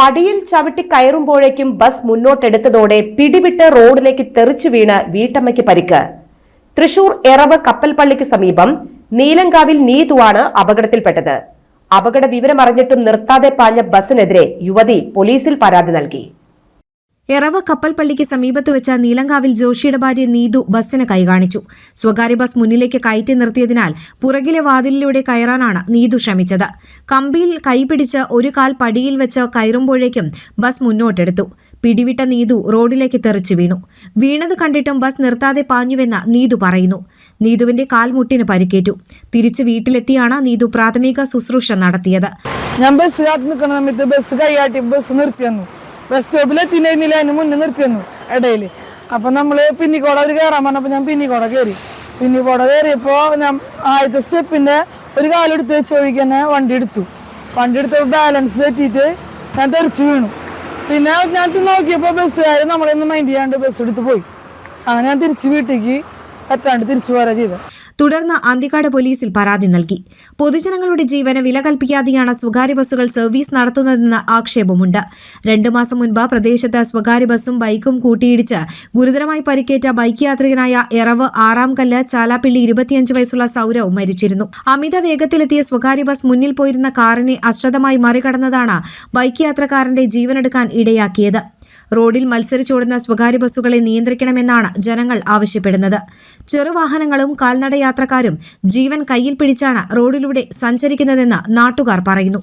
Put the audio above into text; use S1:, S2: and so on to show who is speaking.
S1: പടിയിൽ ചവിട്ടി കയറുമ്പോഴേക്കും ബസ് മുന്നോട്ടെടുത്തതോടെ പിടിവിട്ട് റോഡിലേക്ക് തെറിച്ചു വീണ് വീട്ടമ്മയ്ക്ക് പരിക്ക്. തൃശൂർ എറവ് കപ്പൽപ്പള്ളിക്ക് സമീപം നീലങ്കാവിൽ നീതുവാണ് അപകടത്തിൽപ്പെട്ടത്. അപകട വിവരമറിഞ്ഞിട്ടും നിർത്താതെ പാഞ്ഞ ബസിനെതിരെ യുവതി പോലീസിൽ പരാതി നൽകി.
S2: എറവ കപ്പൽപ്പള്ളിക്ക് സമീപത്ത് വെച്ച നീലങ്കാവിൽ ജോഷിയുടെ ഭാര്യ നീതു ബസ്സിന് കൈകാണിച്ചു സ്വകാര്യ ബസ് മുന്നിലേക്ക് കയറ്റി നിർത്തിയതിനാൽ പുറകിലെ വാതിലിലൂടെ കയറാനാണ് നീതു ശ്രമിച്ചത്. കമ്പിയിൽ കൈപിടിച്ച് ഒരു കാൽ പടിയിൽ വെച്ച് കയറുമ്പോഴേക്കും ബസ് മുന്നോട്ടെടുത്തു. പിടിവിട്ട നീതു റോഡിലേക്ക് തെറിച്ചു വീണു. വീണത് കണ്ടിട്ടും ബസ് നിർത്താതെ പാഞ്ഞുവെന്ന് നീതു പറയുന്നു. നീതുവിന്റെ കാൽമുട്ടിന് പരിക്കേറ്റു. തിരിച്ച് വീട്ടിലെത്തിയാണ് നീതു പ്രാഥമിക ശുശ്രൂഷ നടത്തിയത്.
S3: ഞാൻ ബസ് കാത്ത് ബസ് കൈയാട്ടി ബസ് നിർത്തിയെന്നു ബസ് സ്റ്റോപ്പിൽ എത്തിണ്ടായിരുന്നില്ല. അതിന് മുന്നേ നിർത്തിയെന്നു ഇടയിൽ അപ്പം നമ്മൾ പിന്നിക്കോട അവർ കയറാൻ പറഞ്ഞപ്പോൾ ഞാൻ പിന്നിക്കോട കയറി പിന്നിക്കോട കയറിയപ്പോൾ ഞാൻ ആദ്യത്തെ സ്റ്റെപ്പിന്റെ ഒരു കാലെടുത്ത് വെച്ച് വഴിക്ക് തന്നെ വണ്ടി എടുത്തു. വണ്ടി എടുത്ത് ബാലൻസ് തെറ്റിയിട്ട് ഞാൻ തെറിച്ച് വീണു. പിന്നെ ഞാൻ നോക്കിയപ്പോൾ ബസ്സുകാർ നമ്മളൊന്നും മൈൻഡ് ചെയ്യാണ്ട് ബസ് എടുത്ത് പോയി. അങ്ങനെ ഞാൻ തിരിച്ച് വീട്ടിലേക്ക് പറ്റാണ്ട് തിരിച്ചു പോരാ ചെയ്തത്
S2: തുടർന്ന് അന്തിക്കാട് പോലീസിൽ പരാതി നൽകി. പൊതുജനങ്ങളുടെ ജീവന് വില കൽപ്പിക്കാതെയാണ് സ്വകാര്യ ബസ്സുകൾ സർവീസ് നടത്തുന്നതെന്ന് ആക്ഷേപമുണ്ട്. രണ്ടു മാസം മുൻപ് പ്രദേശത്ത് സ്വകാര്യ ബസ്സും ബൈക്കും കൂട്ടിയിടിച്ച് ഗുരുതരമായി പരിക്കേറ്റ ബൈക്ക് യാത്രികനായ എറവ് ആറാം കല്ല് ചാലാപ്പിള്ളി ഇരുപത്തിയഞ്ച് വയസ്സുള്ള സൗരവ് മരിച്ചിരുന്നു. അമിത വേഗത്തിലെത്തിയ സ്വകാര്യ ബസ് മുന്നിൽ പോയിരുന്ന കാറിനെ അശ്രദ്ധമായി മറികടന്നതാണ് ബൈക്ക് യാത്രക്കാരന്റെ ജീവനെടുക്കാൻ ഇടയാക്കിയത്. റോഡിൽ മത്സരിച്ചോടുന്ന സ്വകാര്യ ബസ്സുകളെ നിയന്ത്രിക്കണമെന്നാണ് ജനങ്ങൾ ആവശ്യപ്പെടുന്നത്. ചെറുവാഹനങ്ങളും കാൽനട യാത്രക്കാരും ജീവൻ കയ്യിൽ പിടിച്ചാണ് റോഡിലൂടെ സഞ്ചരിക്കുന്നതെന്ന് നാട്ടുകാർ പറയുന്നു.